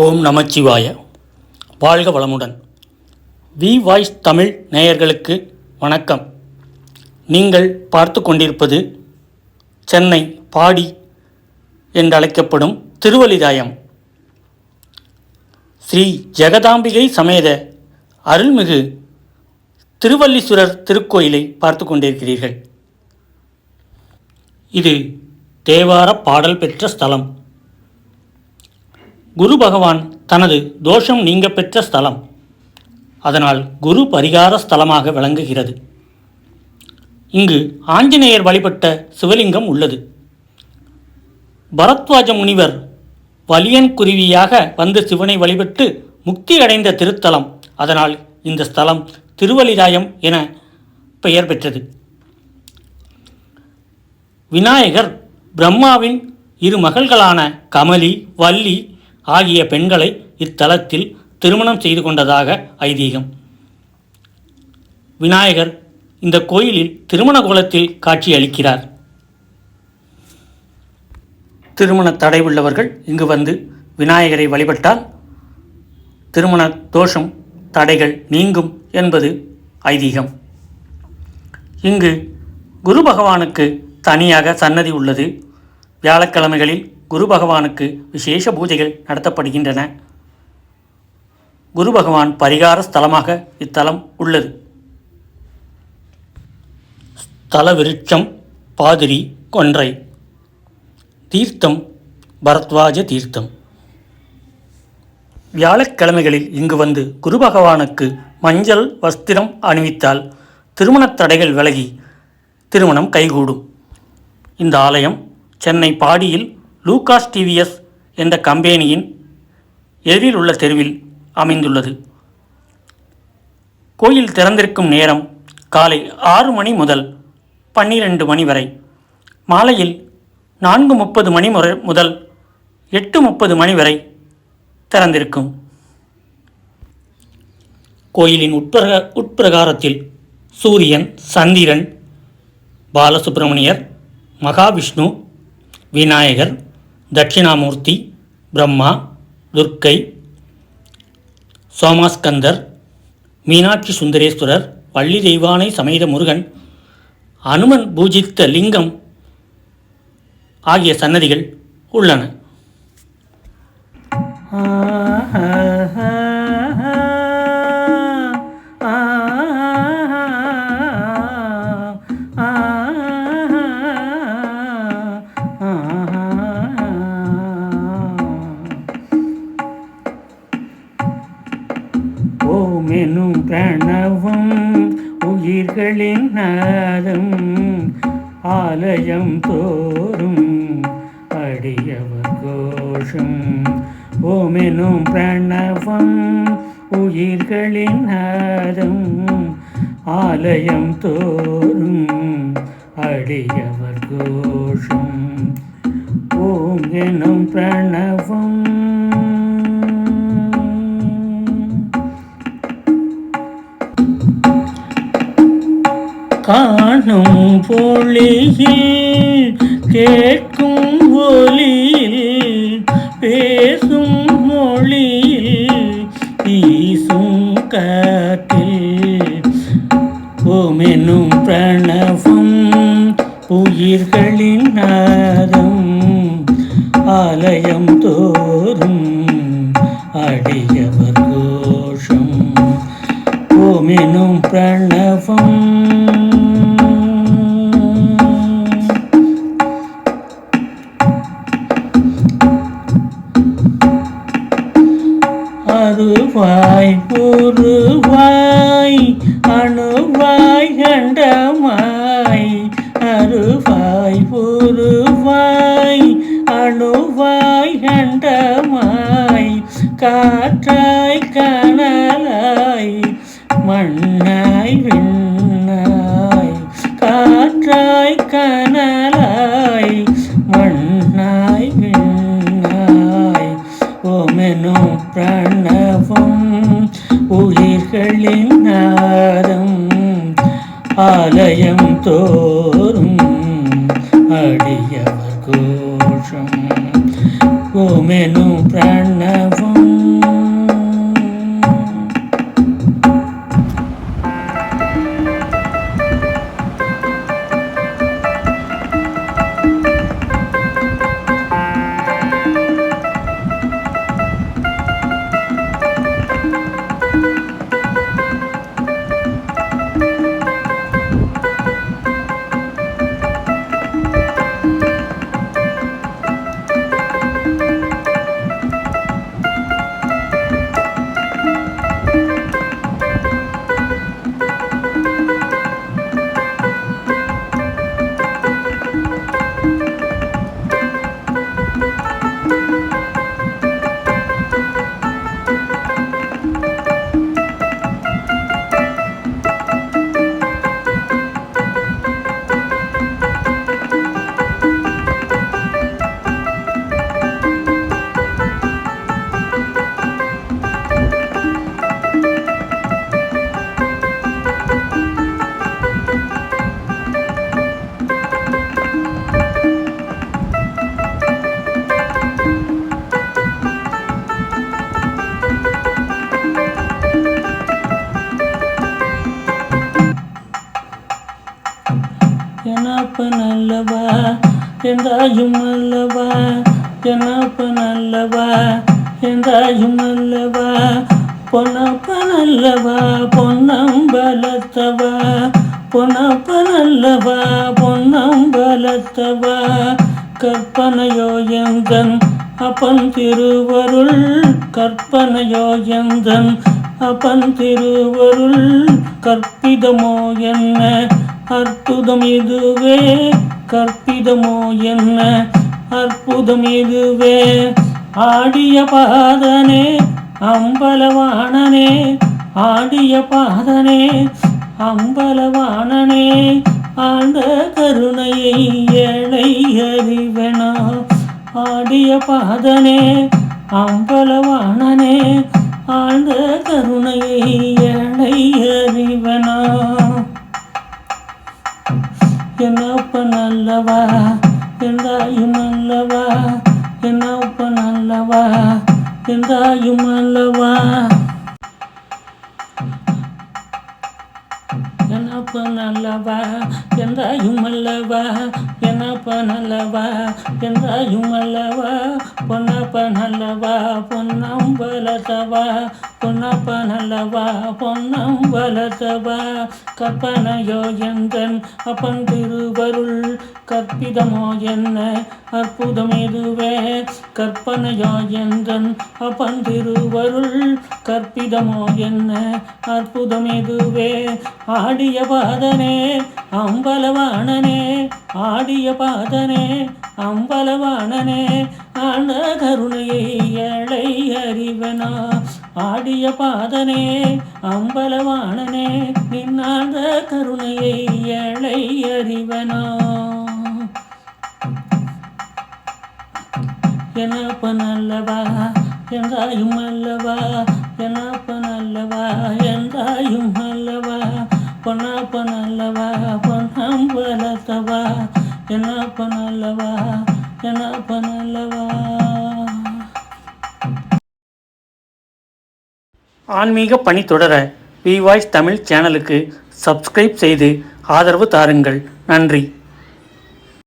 ஓம் நமச்சிவாய. வாழ்க வளமுடன். We voice Tamil நேயர்களுக்கு வணக்கம். நீங்கள் பார்த்து கொண்டிருப்பது சென்னை பாடி என்றழைக்கப்படும் திருவலிதாயம் ஸ்ரீ ஜெகதாம்பிகை சமேத அருள்மிகு திருவல்லீஸ்வரர் திருக்கோயிலை பார்த்து கொண்டிருக்கிறீர்கள். இது தேவார பாடல் பெற்ற ஸ்தலம். குரு பகவான் தனது தோஷம் நீங்க பெற்ற ஸ்தலம். அதனால் குரு பரிகார ஸ்தலமாக விளங்குகிறது. இங்கு ஆஞ்சநேயர் வழிபட்ட சிவலிங்கம் உள்ளது. பரத்வாஜ முனிவர் வலியன் குருவியாக வந்து சிவனை வழிபட்டு முக்தி அடைந்த திருத்தலம். அதனால் இந்த ஸ்தலம் திருவலிராயம் என பெயர் பெற்றது. விநாயகர் பிரம்மாவின் இரு மகள்களான கமலி வள்ளி ஆகிய பெண்களை இத்தலத்தில் திருமணம் செய்து கொண்டதாக ஐதீகம். விநாயகர் இந்த கோயிலில் திருமண கோலத்தில் காட்சியளிக்கிறார் திருமண தடை உள்ளவர்கள் இங்கு வந்து விநாயகரை வழிபட்டால் திருமண தோஷம் தடைகள் நீங்கும் என்பது ஐதீகம். இங்கு குரு பகவானுக்கு தனியாக சன்னதி உள்ளது. வியாழக்கிழமைகளில் குரு பகவானுக்கு விசேஷ பூஜைகள் நடத்தப்படுகின்றன. குரு பகவான் பரிகார ஸ்தலமாக இத்தலம் உள்ளது. ஸ்தல விருட்சம் பாதிரி கொன்றை. தீர்த்தம் பரத்வாஜ தீர்த்தம். வியாழக்கிழமைகளில் இங்கு வந்து குரு பகவானுக்கு மஞ்சள் வஸ்திரம் அணிவித்தால் திருமணத் தடைகள் விலகி திருமணம் கைகூடும். இந்த ஆலயம் சென்னை பாடியில் லூகாஸ் டிவிஎஸ் என்ற கம்பெனியின் எதிரில் உள்ள தெருவில் அமைந்துள்ளது. கோயில் திறந்திருக்கும் நேரம் காலை ஆறு மணி முதல் பன்னிரண்டு மணி வரை. மாலையில் நான்கு முப்பது மணி முறை முதல் எட்டு முப்பது மணி வரை திறந்திருக்கும். கோயிலின் உட்பிரக உட்பிரகாரத்தில் சூரியன் சந்திரன் பாலசுப்பிரமணியர் மகாவிஷ்ணு விநாயகர் தட்சிணாமூர்த்தி பிரம்மா துர்க்கை சோமாஸ்கந்தர் மீனாட்சி சுந்தரேஸ்வரர் வள்ளி தெய்வானை சமேத முருகன் அனுமன் பூஜித்த லிங்கம் ஆகிய சன்னதிகள் உள்ளன. ஓமெனும் பிரணவம் உயிர்களின் நாதம். ஆலயம் தோறும் அடியவர் கோஷம். ஓமெனும் பிரணவம் உயிர்களின் நாதம். ஆலயம் தோறும் அடியவர் கோஷம். ஓம் எனும் பிரணவம் காணும் பொழியில் கேட்கும் ஒலியில் பேசும் மொழியில் ஈசும் காத்தில் ஓமெனும் பிரணவம் உயிர்களின் நாதம் ஆலயம் தோறும் அருவாய் உருவாய் அணுவாய் கண்டமாய் அருவாய் உருவாய் அணுவாய் கண்டமாய் காற்றாய் கனலாய் மண்ணாய் விண்ணாய் காற்றாய் கனலாய் மண்ணாய் விண்ணாய் ஓமெனும் ஓமெனோ பிரணவம் உயிர்களின் நாதம் ஆலயம் தோறும் அடியவர் கோஷம். கோமெனும் பிரணவ என்றாயும் அல்லவா? என்னப்ப நல்லவா என்றாயும் அல்லவா? பொன்னப்ப நல்லவா பொன்னம்பலத்தவா பொன்னப்ப நல்லவா பொன்னம்பலத்தவா கற்பனையோ எந்தன் அப்பன் திருவருள்? கற்பனையோ எந்தன் அப்பன் திருவருள்? கற்பிதமோ என்ன? அற்புதம் இதுவே. கற்பிதமோ என்ன? அற்புதம் இதுவே ஆடிய பாதனே அம்பலவாணனே ஆடிய பாதனே அம்பலவாணனே ஆண்ட கருணையை ஏழை அறிவனா? ஆடிய பாதனே அம்பலவாணனே ஆழ்ந்த கருணையை ஏழை அறிவனா? என்னப்ப நல்லவா? என்றாயும் அல்லவா? என்னப்ப நல்லவா? என்றாயும் அல்லவா? என்னப்ப நல்லவா? என்றாயும் அல்லவா? என்னப்ப நல்லவா என்றாயும் அல்லவா? பொன்னப்ப நல்லவா பொன்னம்பலத்தவா பொன்னப்ப நல்லவா பொன்னம்பலத்தவா கற்பனையோ எந்தன் அப்பன் திருவருள் கற்பிதமோ என்ன? அற்புதம் எதுவே? கற்பனையோ என்றன் அப்பன் திருவருள் கற்பிதமோ என்ன? அற்புதம் எதுவே? ஆடிய பாதனே அம்பலவாணனே ஆடிய பாதனே அம்பலவாணனே ஆன கருணையை ஏழை அறிவனா? ஆடிய பாதனே அம்பலவாணனே நின்னாத கருணையை ஏழை அறிவனா? என்னப்ப நல்லவா என்றாயும் அல்லவா? என்னப்ப நல்லவா என்றாயும் அல்லவா? பொன்னப்ப நல்லவா பொன்னம்பலத்தவா? என்னப்ப நல்லவா ஆன்மீக பணி தொடர வி வாய்ஸ் தமிழ் சேனலுக்கு சப்ஸ்கிரைப் செய்து ஆதரவு தாருங்கள். நன்றி.